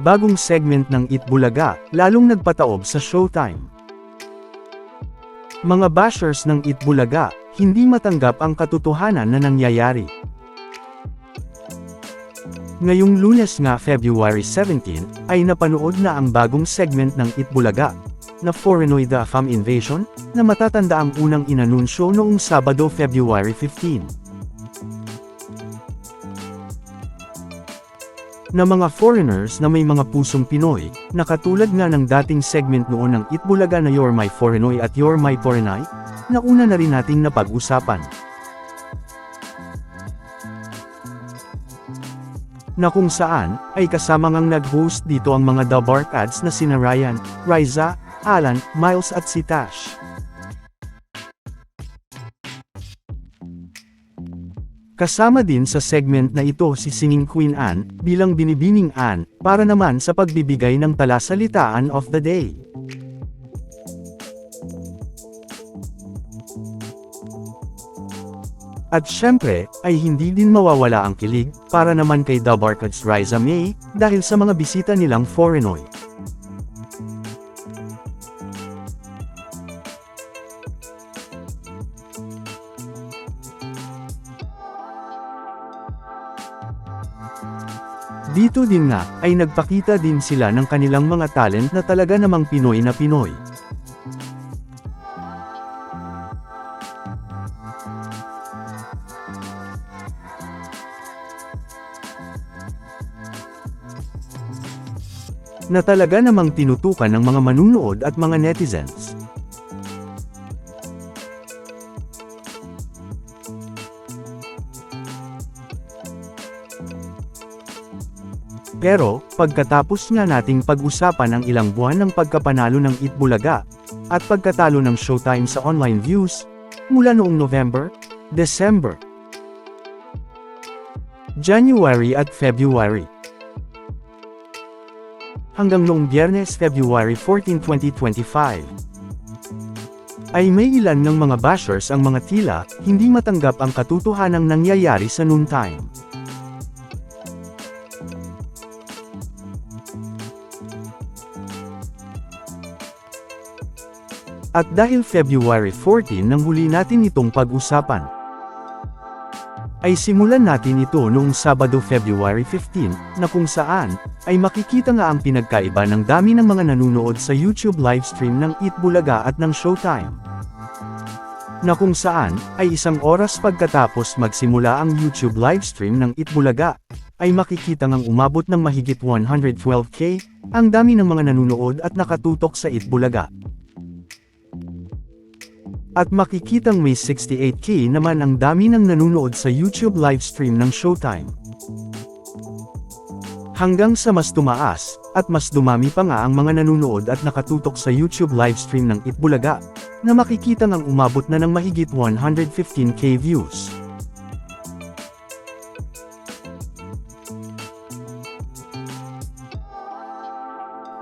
bagong segment ng Itbulaga, lalong nagpataob sa Showtime. Mga bashers ng Itbulaga, hindi matanggap ang katotohanan na nangyayari. Ngayong lunes nga February 17, ay napanood na ang bagong segment ng Itbulaga, na Foreignoy the Fam Invasion, na matatanda ang unang inanunsyo noong Sabado February 15. Na mga foreigners na may mga pusong Pinoy, na katulad nga ng dating segment noon ng Itbulaga na You're My Foreignoy at You're My Foreignay, na una na rin nating napag-usapan. Na kung saan, ay kasama ngang nag-host dito ang mga The Barkads na sina Ryan, Riza, Alan, Miles at si Tash. Kasama din sa segment na ito si Singing Queen Anne, bilang binibining Anne, para naman sa pagbibigay ng talasalitaan of the day. At syempre, ay hindi din mawawala ang kilig, para naman kay The Barkads Riza May, dahil sa mga bisita nilang Foreignoy. Dito din nga, ay nagpakita din sila ng kanilang mga talent na talaga namang Pinoy na Pinoy. Na talaga namang tinutukan ng mga manunood at mga netizens. Pero, pagkatapos nga nating pag-usapan ang ilang buwan ng pagkapanalo ng Itbulaga, at pagkatalo ng Showtime sa online views, mula noong November, December, January at February. Hanggang noong Biyernes February 14, 2025 ay may ilan ng mga bashers ang mga tila, hindi matanggap ang katotohanang nangyayari sa noontime. At dahil February 14 nang huli natin itong pag-usapan, ay simulan natin ito noong Sabado February 15, na kung saan, ay makikita nga ang pinagkaiba ng dami ng mga nanunood sa YouTube livestream ng Itbulaga at ng Showtime. Na kung saan, ay isang oras pagkatapos magsimula ang YouTube livestream ng Itbulaga, ay makikita ngang umabot ng mahigit 112k, ang dami ng mga nanunood at nakatutok sa Itbulaga. At makikitang may 68k naman ang dami ng nanunood sa YouTube livestream ng Showtime. Hanggang sa mas tumaas, at mas dumami pa nga ang mga nanunood at nakatutok sa YouTube livestream ng Itbulaga, na makikita ngang umabot na ng mahigit 115k views.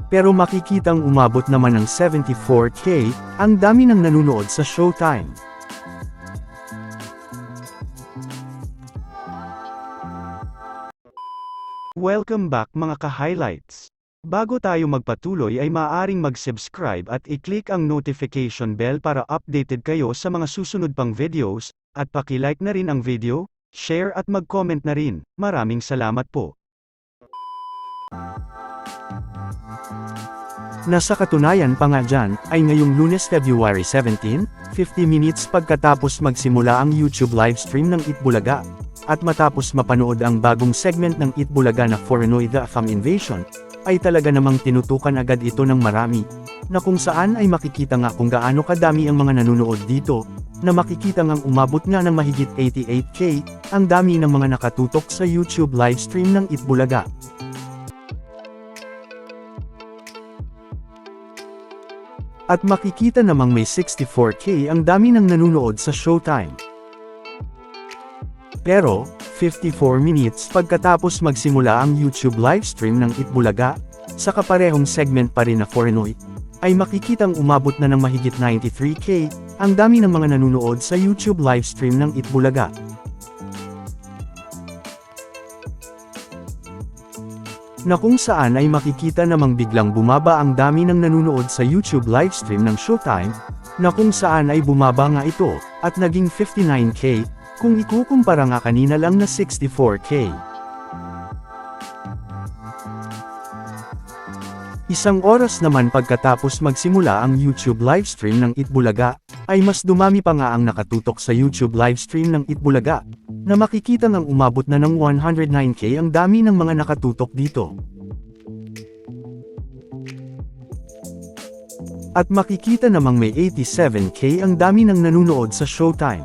Pero makikitang umabot naman ng 74k, ang dami ng nanunood sa Showtime. Welcome back mga ka-highlights. Bago tayo magpatuloy ay maaaring mag-subscribe at i-click ang notification bell para updated kayo sa mga susunod pang videos, at paki-like na rin ang video, share at mag-comment na rin. Maraming salamat po. Nasa katunayan pa nga dyan, ay ngayong lunes February 17, 50 minutes pagkatapos magsimula ang YouTube livestream ng Itbulaga, at matapos mapanood ang bagong segment ng Itbulaga na Foreignoy the Fam Invasion, ay talaga namang tinutukan agad ito ng marami, na kung saan ay makikita nga kung gaano kadami ang mga nanunood dito, na makikita ngang umabot nga ng mahigit 88k, ang dami ng mga nakatutok sa YouTube livestream ng Itbulaga. At makikita namang may 64k ang dami ng nanunood sa Showtime. Pero, 54 minutes pagkatapos magsimula ang YouTube livestream ng Itbulaga, sa kaparehong segment pa rin na Foreignoy, ay makikitang umabot na ng mahigit 93k, ang dami ng mga nanunood sa YouTube livestream ng Itbulaga. Na kung saan ay makikita namang biglang bumaba ang dami ng nanunood sa YouTube livestream ng Showtime, na kung saan ay bumaba nga ito, at naging 59k, kung ikukumpara nga kanina lang na 64k. Isang oras naman pagkatapos magsimula ang YouTube livestream ng Itbulaga, ay mas dumami pa nga ang nakatutok sa YouTube livestream ng Itbulaga, na makikita ngang umabot na ng 109k ang dami ng mga nakatutok dito. At makikita namang may 87k ang dami ng nanunood sa Showtime.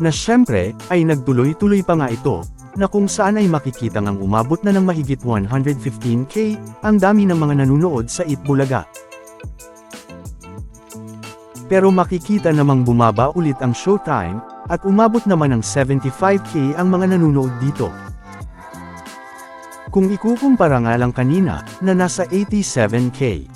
Na syempre, ay nagtuloy-tuloy pa nga ito, na kung saan ay makikita ngang umabot na ng mahigit 115k, ang dami ng mga nanunood sa Itbulaga. Pero makikita namang bumaba ulit ang showtime, at umabot naman ng 75k ang mga nanunood dito. Kung ikukumpara nga lang kanina, na nasa 87k.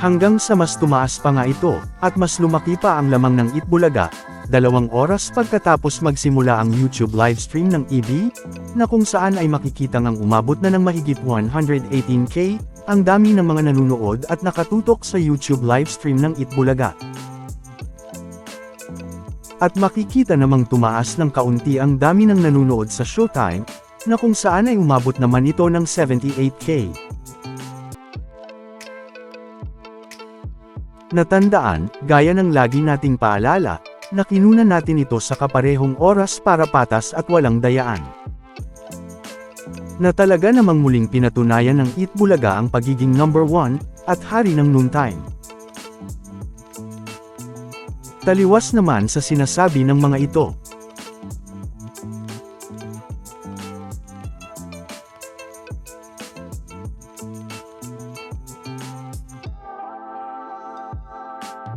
Hanggang sa mas tumaas pa nga ito, at mas lumaki pa ang lamang ng Itbulaga, dalawang oras pagkatapos magsimula ang YouTube livestream ng EB, na kung saan ay makikita ngang umabot na ng mahigit 118k, ang dami ng mga nanunood at nakatutok sa YouTube livestream ng Itbulaga. At makikita namang tumaas ng kaunti ang dami ng nanunood sa Showtime, na kung saan ay umabot naman ito ng 78k. Natandaan, gaya ng lagi nating paalala, na kinunan natin ito sa kaparehong oras para patas at walang dayaan. Na talaga namang muling pinatunayan ng Itbulaga ang pagiging number one, at hari ng noontime. Taliwas naman sa sinasabi ng mga ito.